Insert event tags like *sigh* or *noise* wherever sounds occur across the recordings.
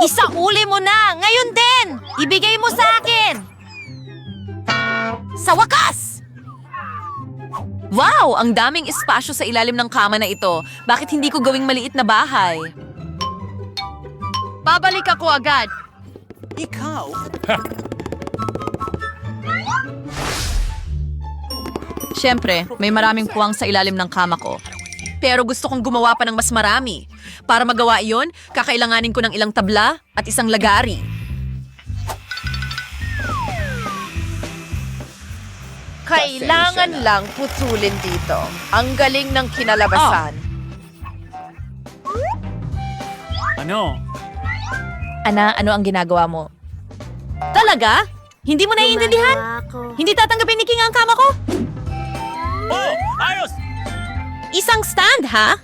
Isauli mo na! Ngayon din! Ibigay mo sa akin! Sa wakas! Wow! Ang daming espasyo sa ilalim ng kama na ito. Bakit hindi ko gawing maliit na bahay? Babalik ako agad. Siyempre, may maraming puwang sa ilalim ng kama ko. Pero gusto kong gumawa pa ng mas marami. Para magawa iyon, kakailanganin ko ng ilang tabla at isang lagari. Kailangan lang putulin dito. Ang galing ng kinalabasan. Ano? Ana, ano ang ginagawa mo? Talaga? Hindi mo naiintindihan? Hindi tatanggapin ni King ang kama ko? Oh! Ayos! Isang stand, ha?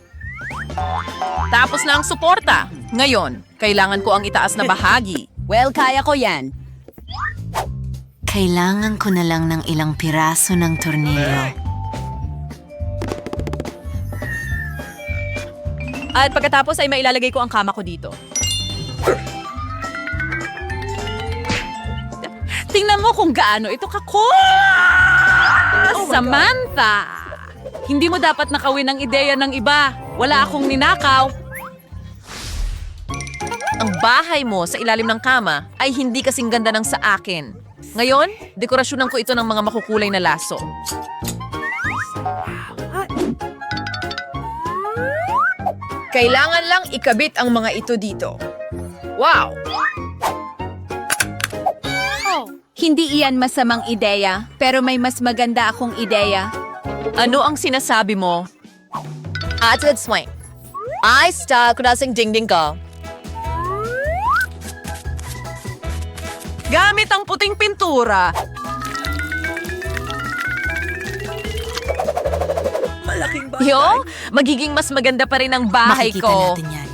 Tapos na ang suporta. Ngayon, kailangan ko ang itaas na bahagi. *laughs* Well, kaya ko yan. Kailangan ko na lang ng ilang piraso ng tornilyo. At pagkatapos ay mailalagay ko ang kama ko dito. Tingnan mo kung gaano ito kako! Samantha! Hindi mo dapat nakawin ang ideya ng iba. Wala akong ninakaw. Ang bahay mo sa ilalim ng kama ay hindi kasing ganda ng sa akin. Ngayon, dekorasyonan ko ito ng mga makukulay na laso. Kailangan lang ikabit ang mga ito dito. Wow! Hindi iyan masamang ideya, pero may mas maganda akong ideya. Ano ang sinasabi mo? At let's swing. Ay, style ko na sing ding-ding ko. Gamit ang puting pintura. Malaking bagay. Yo, magiging mas maganda pa rin ang bahay Makikita ko. natin yan.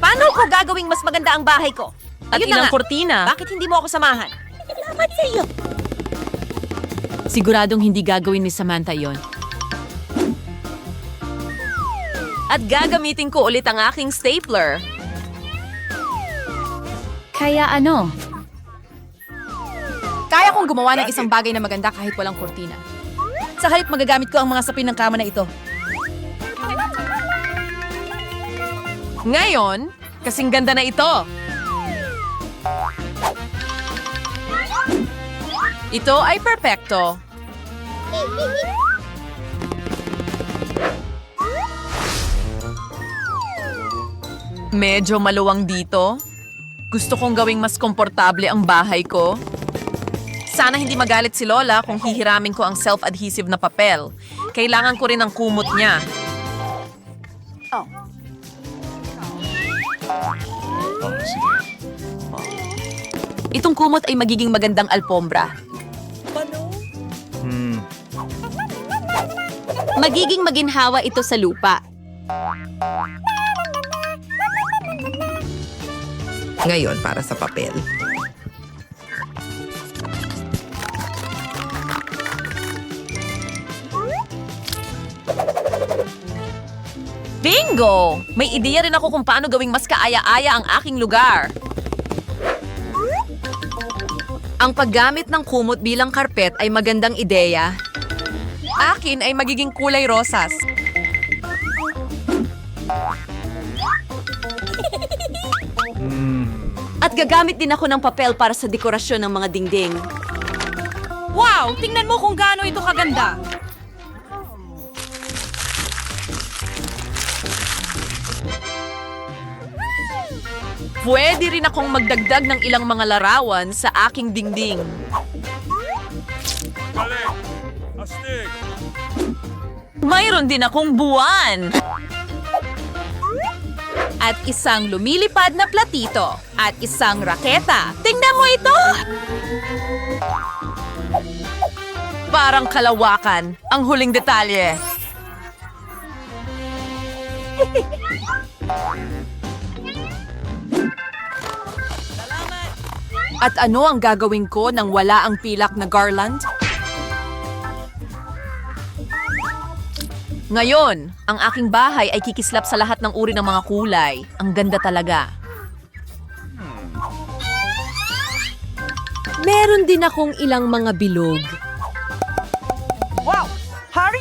Paano ko gagawing mas maganda ang bahay ko? At Ayun na ilang nga. kortina. Bakit hindi mo ako samahan? Siguradong hindi gagawin ni Samantha yon. At gagamitin ko ulit ang aking stapler. Kaya ano? Kaya kong gumawa ng isang bagay na maganda kahit walang kortina. Sa halip magagamit ko ang mga sapin ng kama na ito. Ngayon, kasing ganda na ito. Ito ay perpekto. Medyo maluwang dito. Gusto kong gawing mas komportable ang bahay ko. Sana hindi magalit si Lola kung hihiramin ko ang self-adhesive na papel. Kailangan ko rin ang kumot niya. Oh, sige. Itong kumot ay magiging magandang alpombra. Hmm. Magiging maginhawa ito sa lupa. Ngayon, para sa papel. Bingo! May ideya rin ako kung paano gawing mas kaaya-aya ang aking lugar. Ang paggamit ng kumot bilang karpet ay magandang ideya. Akin ay magiging kulay rosas. At gagamit din ako ng papel para sa dekorasyon ng mga dingding. Wow! Tingnan mo kung gaano ito kaganda. Pwede rin akong magdagdag ng ilang mga larawan sa aking dingding. Mayroon din akong buwan. At isang lumilipad na platito. At isang raketa. Tingnan mo ito! Parang kalawakan. Ang huling detalye. *laughs* At ano ang gagawin ko nang wala ang pilak na garland? Ngayon, ang aking bahay ay kikislap sa lahat ng uri ng mga kulay. Ang ganda talaga. Meron din akong ilang mga bilog. Wow! Harry!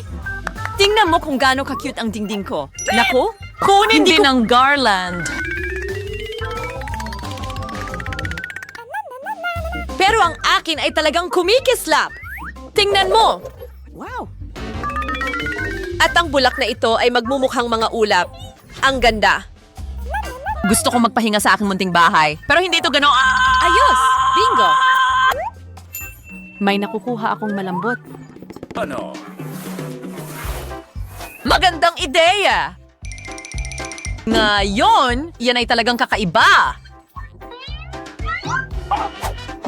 Tingnan mo kung gaano ka-cute ang dingding ko. Naku, kunin din ang garland. Pero ang akin ay talagang kumikislap. Tingnan mo! Wow! At ang bulak na ito ay magmumukhang mga ulap. Ang ganda. Gusto kong magpahinga sa aking munting bahay. Pero hindi ito gano'n. Ah! Ayos! Bingo! May nakukuha akong malambot. Ano? Magandang ideya! Ngayon, yan ay talagang kakaiba.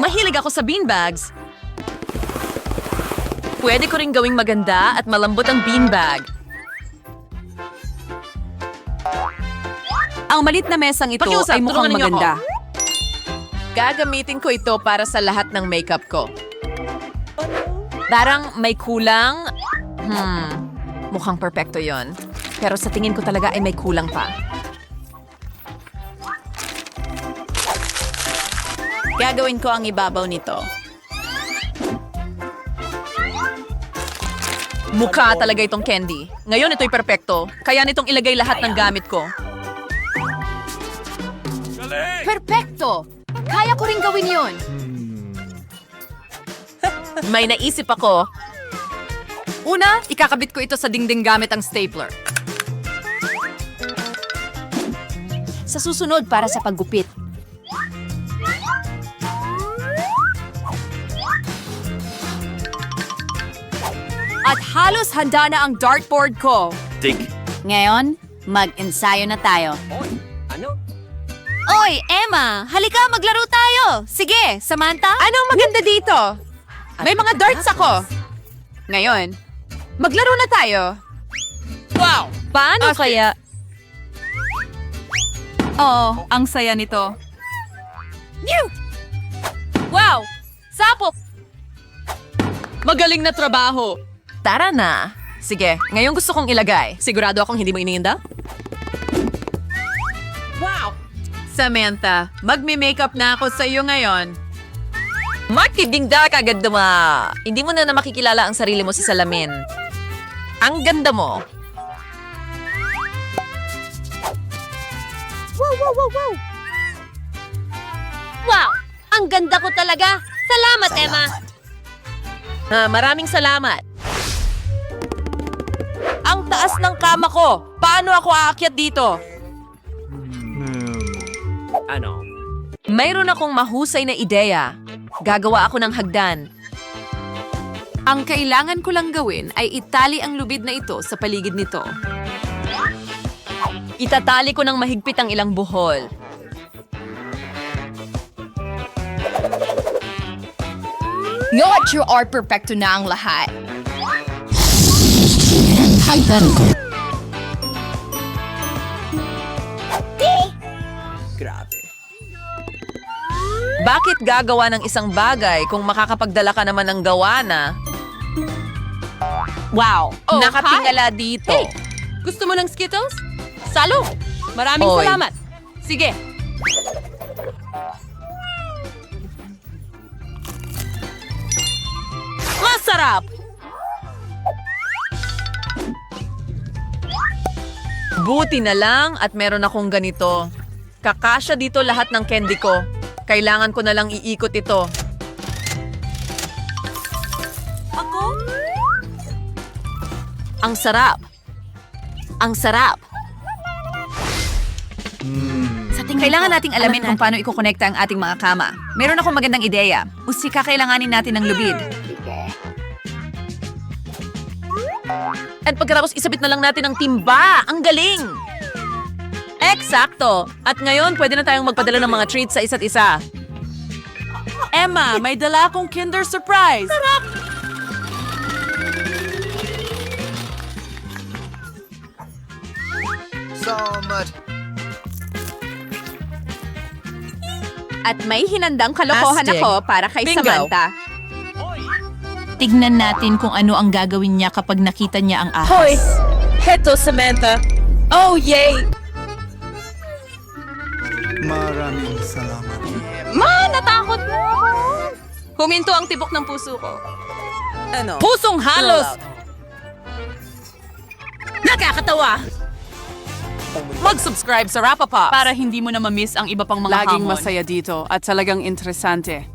Mahilig ako sa beanbags. Pwede ko rin gawing maganda at malambot ang beanbag. Ang malit na mesang ito Pakiusap, ay mukhang maganda. Gagamitin ko ito para sa lahat ng makeup ko. Parang may kulang. Hmm, mukhang perpekto yon. Pero sa tingin ko talaga ay may kulang pa. Gagawin ko ang ibabaw nito. Mukha talaga itong candy. Ngayon ito'y perpekto. Kaya nitong ilagay lahat ng gamit ko. Perpekto! Kaya ko rin gawin yun. May naisip ako. Una, ikakabit ko ito sa dingding gamit ang stapler. Sa susunod para sa paggupit. At halos handa na ang dartboard ko. Dig. Ngayon, mag-ensayo na tayo. Oy, Emma! Halika, maglaro tayo! Sige, Samantha! Anong maganda dito? May mga darts ako. Ngayon, maglaro na tayo. Wow! Paano Ah, kaya? Oh, ang saya nito. Wow! Sapok! Magaling na trabaho. Tara na. Sige, ngayon gusto kong ilagay. Sigurado akong hindi mo iniinda? Wow! Samantha, magme-makeup na ako sa iyo ngayon. Makidingda kagad duma. Hindi mo na na makikilala ang sarili mo sa salamin. Ang ganda mo. Wow! Ang ganda ko talaga! Salamat, Emma! Ah, maraming salamat. Ang taas ng kama ko. Paano ako aakyat dito? Ano? Mayroon akong mahusay na ideya. Gagawa ako ng hagdan. Ang kailangan ko lang gawin ay itali ang lubid na ito sa paligid nito. Itatali ko ng mahigpit ang ilang buhol. Yo at you are perfecto na ang lahat. Grabe. Bakit gagawa ng isang bagay kung makakapagdala ka naman ng gawa na? Wow! Oh, nakatingala dito. Hey! Gusto mo ng Skittles? Salo! Maraming Oy. salamat. Sige. Masarap! Buti na lang at meron akong ganito. Kakasya dito lahat ng candy ko. Kailangan ko na lang iikot ito. Ako? Ang sarap. Ang sarap. Kailangan nating alamin kung paano ikokonekta ang ating mga kama. Meron akong magandang ideya. Usika kailanganin natin ng lubid. At pagkatapos isabit na lang natin ang timba. Ang galing! Eksakto! At ngayon, pwede na tayong magpadala ng mga treats sa isa't isa. Emma, may dala akong Kinder Surprise! Sarap! At may hinandang kalokohan Astig. ako para kay Bingo. Samantha. Tignan natin kung ano ang gagawin niya kapag nakita niya ang ahas. Hoy! Heto, Samantha. Oh, yay! Maraming salamat. Ma, natakot mo ako. Huminto ang tibok ng puso ko. Ano? Pusong halos! Nakakatawa! Mag-subscribe sa Rapapop. Para hindi mo na mamiss ang iba pang mga Laging hamon. masaya dito at talagang interesante.